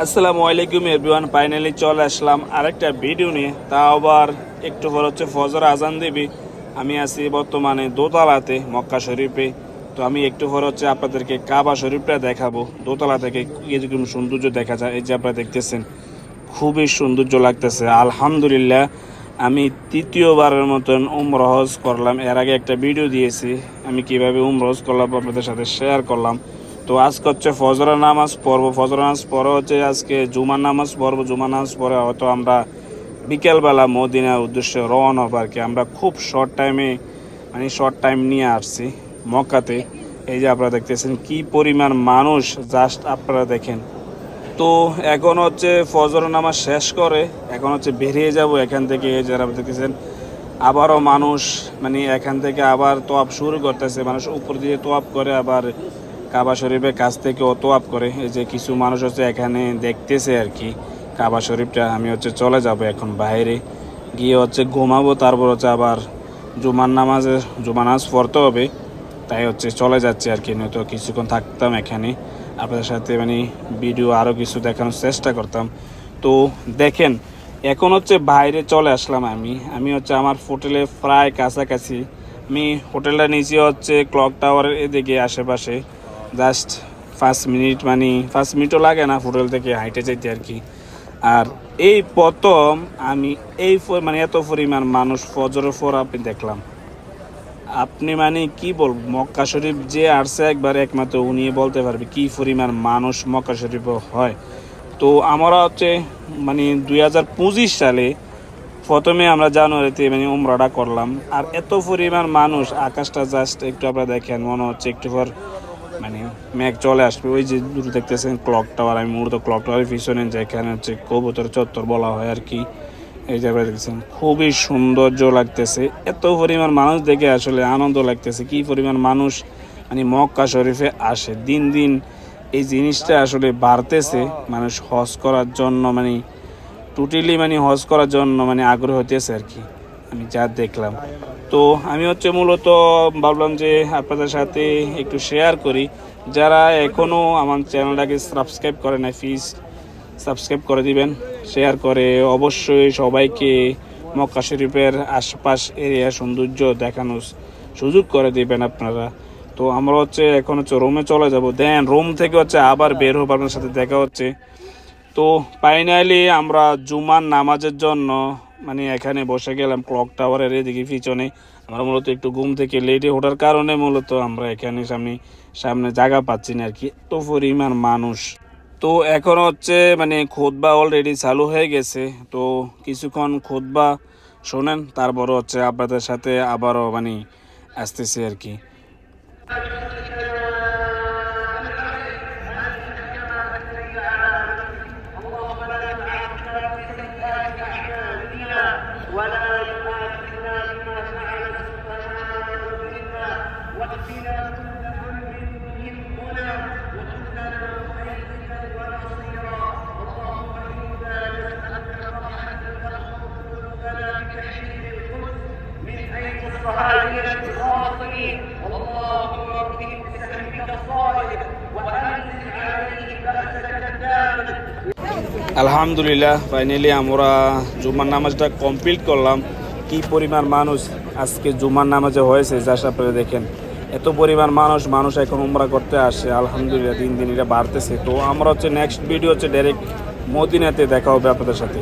আসসালামু আলাইকুম everyone finally চলে আসলাম আরেকটা ভিডিও নিয়ে। তা আবার একটু পর হচ্ছে ফজর আজান দেবী। আমি আছি বর্তমানে দোতলাতে, মক্কা শরীফে। তো আমি একটু পর হচ্ছে আপনাদেরকে কাবা শরীফটা দেখাবো। দোতলা থেকে এরকম সৌন্দর্য দেখা যায়, এই যে আপনারা দেখতেছেন, খুবই সৌন্দর্য লাগতেছে। আলহামদুলিল্লাহ, আমি তৃতীয়বারের মতন উমরহজ করলাম। এর আগে একটা ভিডিও দিয়েছি, আমি কীভাবে উমরহজ করলাম আপনাদের সাথে শেয়ার করলাম। তো আজকে হচ্ছে ফজরের নামাজ পড়ব। ফজর নামাজ পরে হচ্ছে আজকে জুমার নামাজ পড়ব। জুমার নামাজ পরে হয়তো আমরা বিকেলবেলা মদিনার উদ্দেশ্যে রওনা হব আর কি। আমরা খুব শর্ট টাইমে মানে শর্ট টাইম নিয়ে আসছি মক্কাতে। এই যে আপনারা দেখতেছেন কি পরিমাণ মানুষ জাস্ট আপনারা দেখেন। তো এখন হচ্ছে ফজর নামাজ শেষ করে, এখন হচ্ছে বেরিয়ে যাব এখান থেকে। এই যারা দেখতেছেন, আবারও মানুষ মানে এখান থেকে আবার তোয়াপ শুরু করতেছে। মানুষ উপর দিয়ে তোয়াপ করে আবার কাবা শরীফের কাছ থেকে তোয়াপ করে। এই যে কিছু মানুষ হচ্ছে এখানে দেখতেছে আর কি। কাবা শরীফটা, আমি হচ্ছে চলে যাব এখন বাইরে। গিয়ে হচ্ছে ঘুমাবো, তারপর হচ্ছে আবার জুমার নামাজে জুমার নামাজ পড়তে হবে। তাই হচ্ছে চলে যাচ্ছে আর কি, নয়তো কিছুক্ষণ থাকতাম এখানে। আপনাদের সাথে মানে ভিডিও আরও কিছু দেখানোর চেষ্টা করতাম। তো দেখেন, এখন হচ্ছে বাইরে চলে আসলাম আমি। আমি হচ্ছে আমার হোটেলে প্রায় কাছাকাছি। আমি হোটেলটা নিচে হচ্ছে ক্লক টাওয়ারের এদিকে আশেপাশে। জাস্ট পাঁচ মিনিট মানে পাঁচ মিনিটও লাগে না হোটেল থেকে হাইটে যেতে আর কি। আর এই প্রথম আমি এই মানে এত পরিমাণ মানুষ ফজরের পর আপনি দেখলাম। আপনি মানে কি বলব, মক্কা শরীফ যে আসছে একবার একমাত্র উনি বলতে পারবে কি পরিমাণ মানুষ মক্কা শরীফ হয়। তো আমরা হচ্ছে মানে দুই হাজার পঁচিশ সালে প্রথমে আমরা জানুয়ারিতে মানে উমরাটা করলাম। আর এত পরিমাণ মানুষ, আকাশটা জাস্ট একটু আপনারা দেখেন, মনে হচ্ছে একটু পর মানে মেঘ চলে আসবে, ওই যে দূরে দেখতেছেন ক্লক টাওয়ার আমি মূলত ক্লক টাওয়ারের পিছনে যেখানে হচ্ছে কবুতর চত্বর বলা হয় আর কি। এই জায়গায় দেখছেন খুবই সৌন্দর্য লাগতেছে, এত পরিমাণ মানুষ দেখে আসলে আনন্দ লাগতেছে, কি পরিমাণ মানুষ মানে মক্কা শরীফে আসে। দিন দিন এই জিনিসটা আসলে বাড়তেছে, মানুষ হজ করার জন্য মানে টোটালি মানে হজ করার জন্য মানে আগ্রহ হতেছে আর কি। আমি যা দেখলাম। তো আমি হচ্ছে মূলত ভাবলাম যে আপনাদের সাথে একটু শেয়ার করি। যারা এখনও আমার চ্যানেলটাকে সাবস্ক্রাইব করে না প্লিজ সাবস্ক্রাইব করে দিবেন শেয়ার করে। অবশ্যই সবাইকে মক্কা শরীফের আশপাশ এরিয়া সৌন্দর্য দেখানোর সুযোগ করে দিবেন আপনারা। তো আমরা হচ্ছে এখন হচ্ছে রোমে চলে যাব। দেন রোম থেকে হচ্ছে আবার বের হব আপনার সাথে দেখা হচ্ছে। তো ফাইনালি আমরা জুমার নামাজের জন্য মানে এখানে বসে গেলাম ক্লক টাওয়ারের এদিকে পিছনে। আমরা মূলত একটু ঘুম থেকে লেটে ওঠার কারণে মূলত আমরা এখানে সামনে সামনে জায়গা পাচ্ছি না আর কি, এত পরিমাণ মানুষ। তো এখন হচ্ছে মানে খোদবা অলরেডি চালু হয়ে গেছে। তো কিছুক্ষণ খোদবা শোনেন তারপর হচ্ছে আপনাদের সাথে আবারও মানে আসতেছে আর কি। আলহামদুলিল্লাহ, ফাইনালি আমরা জুমার নামাজটা কমপ্লিট করলাম। কি পরিমাণ মানুষ আজকে জুমার নামাজে হয়েছে যা আপনারা দেখেন। এত পরিমাণ মানুষ মানুষ এখন উমরা করতে আসে, আলহামদুলিল্লাহ, দিন দিন এটা বাড়তেছে। তো আমরা হচ্ছে নেক্সট ভিডিও হচ্ছে ডাইরেক্ট মদিনাতে দেখা হবে আপনাদের সাথে।